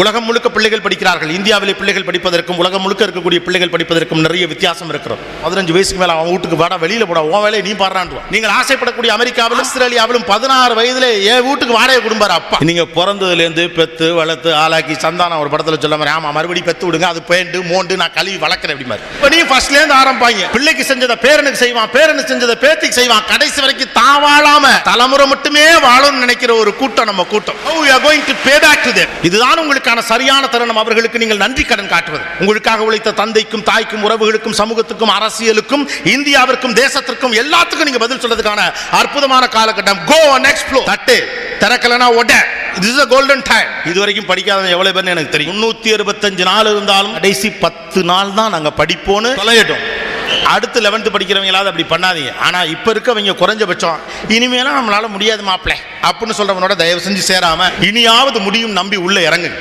உலகம் முழுக்க பிள்ளைகள் படிக்கிறார்கள். இந்தியாவிலே பிள்ளைகள் படிப்பதற்கும் உலகம் முழுக்க இருக்கக்கூடிய பிள்ளைகள் படிப்பதற்கும் நிறைய வித்தியாசம் இருக்கிறது. பதினஞ்சு வயசுக்கு மேல அவன் வீட்டுக்கு வாடா வெளியில போடா உன் வேலையை நீ பாடுறான் நீங்கள் ஆசைப்படக்கூடிய அமெரிக்காவிலும் ஆஸ்திரேலியாவிலும் பதினாறு வயதுல என் வீட்டுக்கு வாடகை கொடுப்பாரு அப்பா. நீங்க பிறந்ததுல இருந்து பெத்து வளர்த்து ஆளாக்கி சந்தானம் ஒரு படத்துல சொல்ல மாதிரி ஆமா மறுபடியும் பெத்து விடுங்க அது பேண்டு மோண்டு நான் கழுவி வளர்க்குறேன் அப்படி மாதிரி. இப்ப நீ ஃபர்ஸ்ட்ல இருந்து ஆரம்பிப்பாங்க. பிள்ளைக்கு செஞ்சதை பேரனுக்கு செய்வான் பேரனுக்கு செஞ்சதை பேத்திக்கு செய்வான். கடைசி வரைக்கும் தான் வாழாம தலைமுறை மட்டுமே வாழும்னு நினைக்கிற ஒரு கூட்டம் நம்ம கூட்டம். How you are சரியான தருணம் அவர்களுக்கு நீங்கள் நன்றி கடன் காட்டுவது. உங்களுக்காக உழைத்த தந்தைக்கும் தாய்க்கும் உறவுகளுக்கும் சமூகத்துக்கும் அரசியலுக்கும் இந்தியாவிற்கும் தேசத்திற்கும் எல்லாத்துக்கும் நீங்க பதில் சொல்றதுக்கான அற்புதமான காலகட்டம். கோ நெக்ஸ்ட் தட்டு. திறக்கலனா ஒட this is golden time time. இது வரைக்கும் படிக்காதவன் எவ்வளவு பேர்னு எனக்கு தெரியும். முன்னூத்தி அறுபத்தஞ்சு நாள் இருந்தாலும் கடைசி பத்து நாள் தான் நாங்க படிப்போன்னு தொலையட்டும். அடுத்து லெவன்த்து படிக்கிறவங்களாவது அப்படி பண்ணாதீங்க. ஆனால் இப்போ இருக்கவங்க குறைஞ்சபட்சம் இனிமேலாம் நம்மளால முடியாது மாப்பிள அப்படின்னு சொல்றவனோட தயவு செஞ்சு சேராம இனியாவது முடியும் நம்பி உள்ள இறங்குங்க.